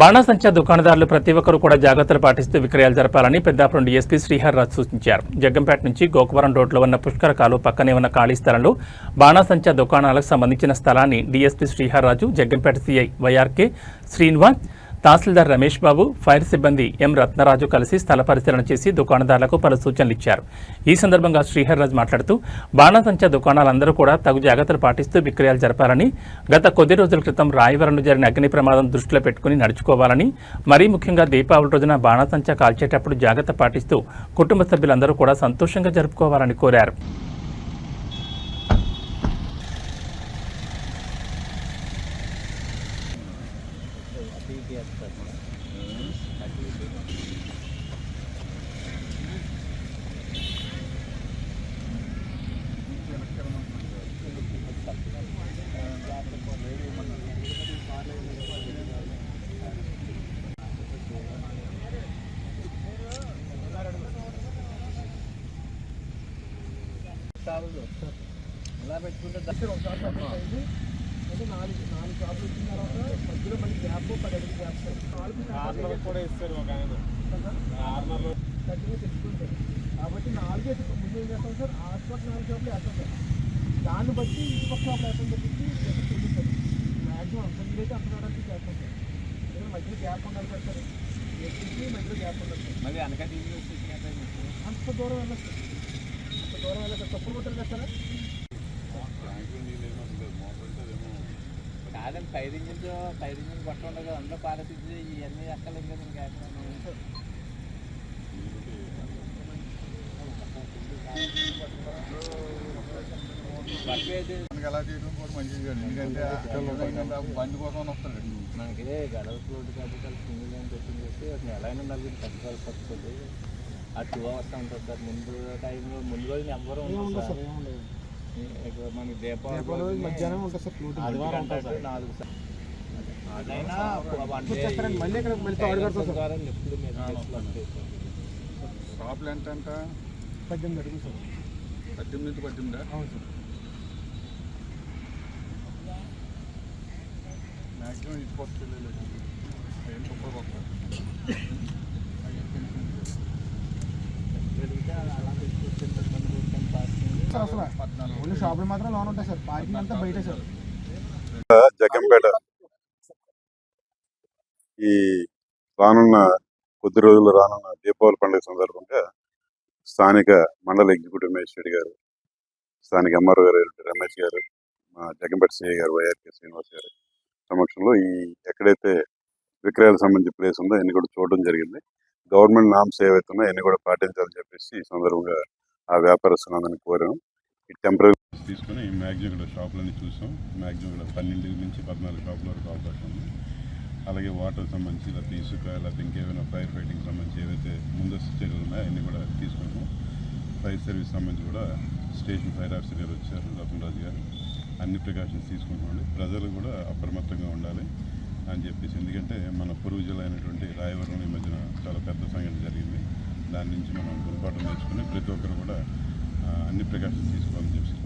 బాణాసంచా దుకాణదారులు ప్రతి ఒక్కరూ కూడా జాగ్రత్తలు పాటిస్తూ విక్రయాలు జరపాలని పెద్దాపురం డీఎస్పీ శ్రీహర్ రాజ్ సూచించారు. జగ్గంపేట నుంచి గోకవరం రోడ్లో ఉన్న పుష్కర కాలువ పక్కనే ఉన్న ఖాళీ స్థలంలో బాణాసంచా దుకాణాలకు సంబంధించిన స్థలాన్ని DSP Srihar Raju Jaggampeta CI YRK Srinivas tahsildar Ramesh Babu fire సిబ్బంది ఎం రత్నరాజు కలిసి స్థల పరిశీలన చేసి దుకాణదారులకు పలు సూచనలు ఇచ్చారు. ఈ సందర్భంగా శ్రీహర్రాజ్ మాట్లాడుతూ బాణసంచ దుకాణాలందరూ కూడా తగు జాగ్రత్తలు పాటిస్తూ విక్రయాలు జరపాలని గత కొద్ది రోజుల క్రితం రాయవరంలో జరిగిన అగ్ని ప్రమాదం దృష్టిలో పెట్టుకుని నడుచుకోవాలని మరీ ముఖ్యంగా దీపావళి రోజున బాణసంచ కాల్చేటప్పుడు జాగ్రత్త పాటిస్తూ కుటుంబ సభ్యులందరూ కూడా సంతోషంగా జరుపుకోవాలని కోరారు. ఇలా పెట్టుకుంటే దగ్గర ఒకసారి పెట్టండి అంటే నాలుగు నాలుగు షాపులు వచ్చిన తర్వాత మధ్యలో మళ్ళీ గ్యాప్ పది అడుగు గ్యాప్ నాలుగు కూడా ఇస్తారు ఒక ఆయన. గట్టిగా తెచ్చుకుంటారు కాబట్టి నాలుగే. ముందు ఏం చేస్తాం సార్? హాస్పిటల్ నాలుగు షాపులు వేస్తాం సార్ దాన్ని బట్టి ఇంటి పక్క షాపులు వేస్తాం తప్పించి ఎక్కడ చెల్లిస్తారు మ్యాక్సిమం అంత వీలైతే అంత చేస్తాం సార్ ఎందుకంటే మధ్యలో గ్యాప్ ఉండాలి సార్ సార్. ఎక్కించి మధ్యలో గ్యాప్ ఉండాలి సార్. వెనక టీవీ అంత దూరం వెళ్ళచ్చు అంత దూరం వెళ్ళచ్చు తప్పుడు కొట్టారు కదా సార్. కాదండి ఫైర్ ఇంజిన్ ఫైర్ ఇంజిన్ పట్ట ఉండదు అందులో పారతీసి ఇవన్నీ ఎక్కలేదు కదా గ్యాస్ మనకి ఎలా చేయడం కూడా మంచిది కాదు. ఎందుకంటే బండి కోసం వస్తాడు మనకి గడవ రోడ్డు కాబట్టి సింగిల్ లైన్ పెట్టింది చేసి ఒక నెల అయినా నలుగురు తగ్గాలి పడుతుంది ఆ టూ అవర్స్ ఉంటుంది సార్ ముందు టైంలో ముందు రోజు నెంబర్ ఉంటుంది మనకి దీపావళి మధ్యాహ్నం ఉంటుంది సార్ ఫ్లూట్ ఆదివారం ఉంటుంది సార్ నాలుగు సార్ అదైనా వన్ డే వచ్చేస్తారండి. మళ్ళీ ఇక్కడ మళ్ళీ థర్డ్ కడతాం సార్. ద్వారా లిఫ్ట్లు మీద వస్తాయి సార్. షాపులు ఎంత అంట పద్దెనిమిది అడుగులు సార్ పద్దెనిమిది నుంచి పద్దెనిమిది అవును సార్ మ్యాక్సిమం ఇది వస్తుంది ఏం తక్కువ వస్తుంది పెరిగితే అలా తీసుకొచ్చి మన ఊరికని పార్కింగ్ సార్ అసలు ఓన్లీ షాపులు మాత్రం లోన్ ఉంటాయి సార్. పార్కింగ్ అంతా సార్. జగంపేట ఈ రానున్న కొద్ది రోజులు రానున్న దీపావళి పండుగ సందర్భంగా స్థానిక మండల ఎగ్జిక్యూటివ్ మేజిస్ట్రేట్ గారు స్థానిక ఎంఆర్ఓ గారు రమేష్ గారు మా జగంపేట సిఐ గారు వైఆర్కే శ్రీనివాస్ గారు సమక్షంలో ఈ ఎక్కడైతే విక్రయాలకు సంబంధించి ప్లేస్ ఉందో అన్ని కూడా చూడడం జరిగింది. గవర్నమెంట్ నామ్స్ ఏవైతే ఉన్నాయో అన్ని కూడా పాటించాలని చెప్పేసి ఈ సందర్భంగా ఆ వ్యాపారస్తులందరినీ కోరాం. టెంపరీ తీసుకుని మ్యాక్సిమం ఇక్కడ షాపులన్నీ చూసాం. మ్యాక్సిమం ఇక్కడ పన్నెండు నుంచి పద్నాలుగు షాపుల వరకు అవకాశం ఉంది. అలాగే వాటర్ సంబంధించి ఇలా ఇసుక లేకపోతే ఇంకేమైనా ఫైర్ ఫైటింగ్ సంబంధించి ఏవైతే ముందస్తు చర్యలు ఉన్నాయో అన్నీ కూడా తీసుకున్నాము. ఫైర్ సర్వీస్ సంబంధించి కూడా స్టేషన్ ఫైర్ ఆఫీసర్ గారు వచ్చారు రతనరాజు గారు. అన్ని ప్రికాషన్స్ తీసుకుంటున్నాం ప్రజలు కూడా అప్రమత్తంగా ఉండాలి అని చెప్పేసి. ఎందుకంటే మన పొరుగు జిల్లా అయినటువంటి రాయవరం ఈ మధ్యన చాలా పెద్ద సంఘటన జరిగింది. దాని నుంచి మనం గుణపాఠం నేర్చుకుని ప్రతి ఒక్కరు కూడా అన్ని ప్రికాషన్స్ తీసుకోవాలని చెప్పి